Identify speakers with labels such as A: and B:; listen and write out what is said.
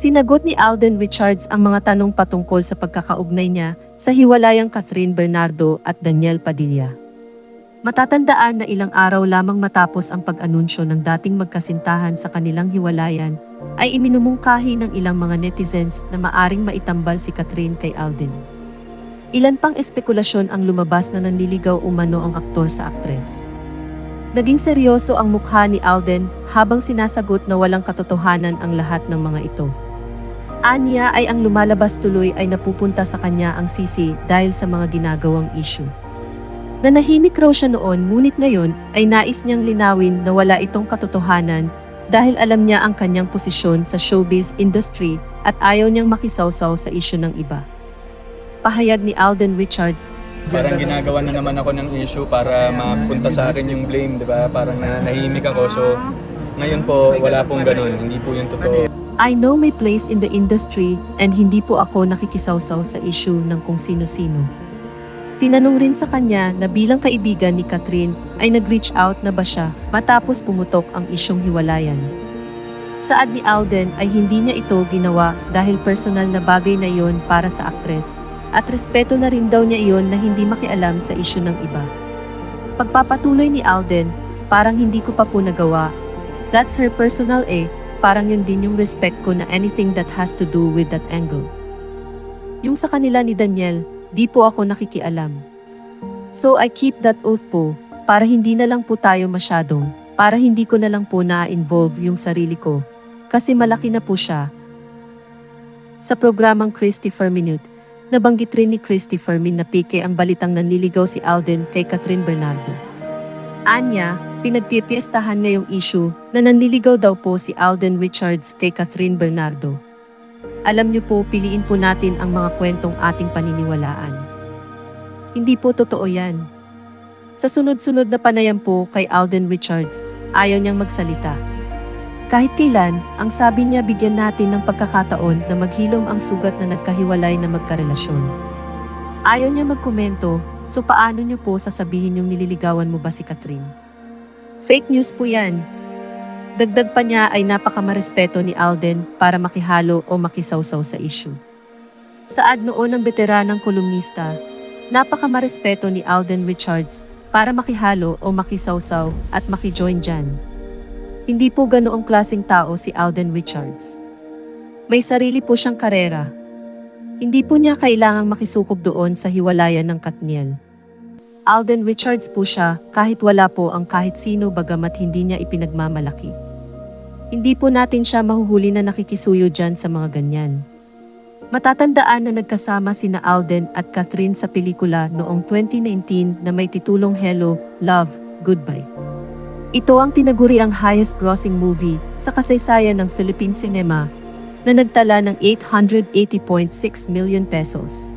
A: Sinagot ni Alden Richards ang mga tanong patungkol sa pagkakaugnay niya sa hiwalayang Catherine Bernardo at Daniel Padilla. Matatandaan na ilang araw lamang matapos ang pag-anunsyo ng dating magkasintahan sa kanilang hiwalayan, ay iminumungkahi ng ilang mga netizens na maaring maitambal si Catherine kay Alden. Ilan pang espekulasyon ang lumabas na nanliligaw umano ang aktor sa aktres. Naging seryoso ang mukha ni Alden habang sinasagot na walang katotohanan ang lahat ng mga ito. Anya ay ang lumalabas tuloy ay napupunta sa kanya ang sisi dahil sa mga ginagawang issue. Nanahimik raw siya noon ngunit ngayon ay nais niyang linawin na wala itong katotohanan dahil alam niya ang kanyang posisyon sa showbiz industry at ayaw niyang makisawsaw sa issue ng iba. Pahayag ni Alden Richards,
B: Parang ginagawa na naman ako ng issue para mapunta sa akin yung blame, di ba? Parang na nahimik ako. So, ngayon po, wala pong ganun. Hindi po yung totoo.
A: I know my place in the industry and hindi po ako nakikisawsaw sa issue ng kung sino-sino. Tinanong rin sa kanya na bilang kaibigan ni Catherine ay nag-reach out na ba siya matapos pumutok ang isyong hiwalayan. Saad ni Alden ay hindi niya ito ginawa dahil personal na bagay na iyon para sa aktres at respeto na rin daw niya iyon na hindi makialam sa isyu ng iba. Pagpapatuloy ni Alden, parang hindi ko pa po nagawa. That's her personal eh, parang yun din yung respect ko na anything that has to do with that angle. Yung sa kanila ni Daniel, di po ako nakikialam. So I keep that oath po, para hindi na lang po tayo masyadong, para hindi ko na lang po na-involve yung sarili ko. Kasi malaki na po siya. Sa programang Christopher Minute, nabanggit rin ni Christopher Min na pike ang balitang nanliligaw si Alden kay Catherine Bernardo. Anya, pinagpipiestahan ngayong issue na nanliligaw daw po si Alden Richards kay Catherine Bernardo. Alam niyo po, piliin po natin ang mga kwentong ating paniniwalaan. Hindi po totoo yan. Sa sunod-sunod na panayam po kay Alden Richards, ayaw niyang magsalita. Kahit kailan, ang sabi niya bigyan natin ng pagkakataon na maghilom ang sugat na nagkahiwalay na magkarelasyon. Ayaw niya magkomento, so paano niyo po sasabihin yung nililigawan mo ba si Catherine? Fake news po yan. Dagdag pa niya ay napakamarespeto ni Alden para makihalo o makisawsaw sa issue. Saad noon ng veteranang kolumnista, napakamarespeto ni Alden Richards para makihalo o makisawsaw at makijoin dyan. Hindi po ganoong klasing tao si Alden Richards. May sarili po siyang karera. Hindi po niya kailangang makisukob doon sa hiwalayan ng Katniel. Alden Richards po siya kahit wala po ang kahit sino bagamat hindi niya ipinagmamalaki. Hindi po natin siya mahuhuli na nakikisuyo dyan sa mga ganyan. Matatandaan na nagkasama sina Alden at Catherine sa pelikula noong 2019 na may titulong Hello, Love, Goodbye. Ito ang tinaguri ang highest grossing movie sa kasaysayan ng Philippine cinema na nagtala ng 880.6 million pesos.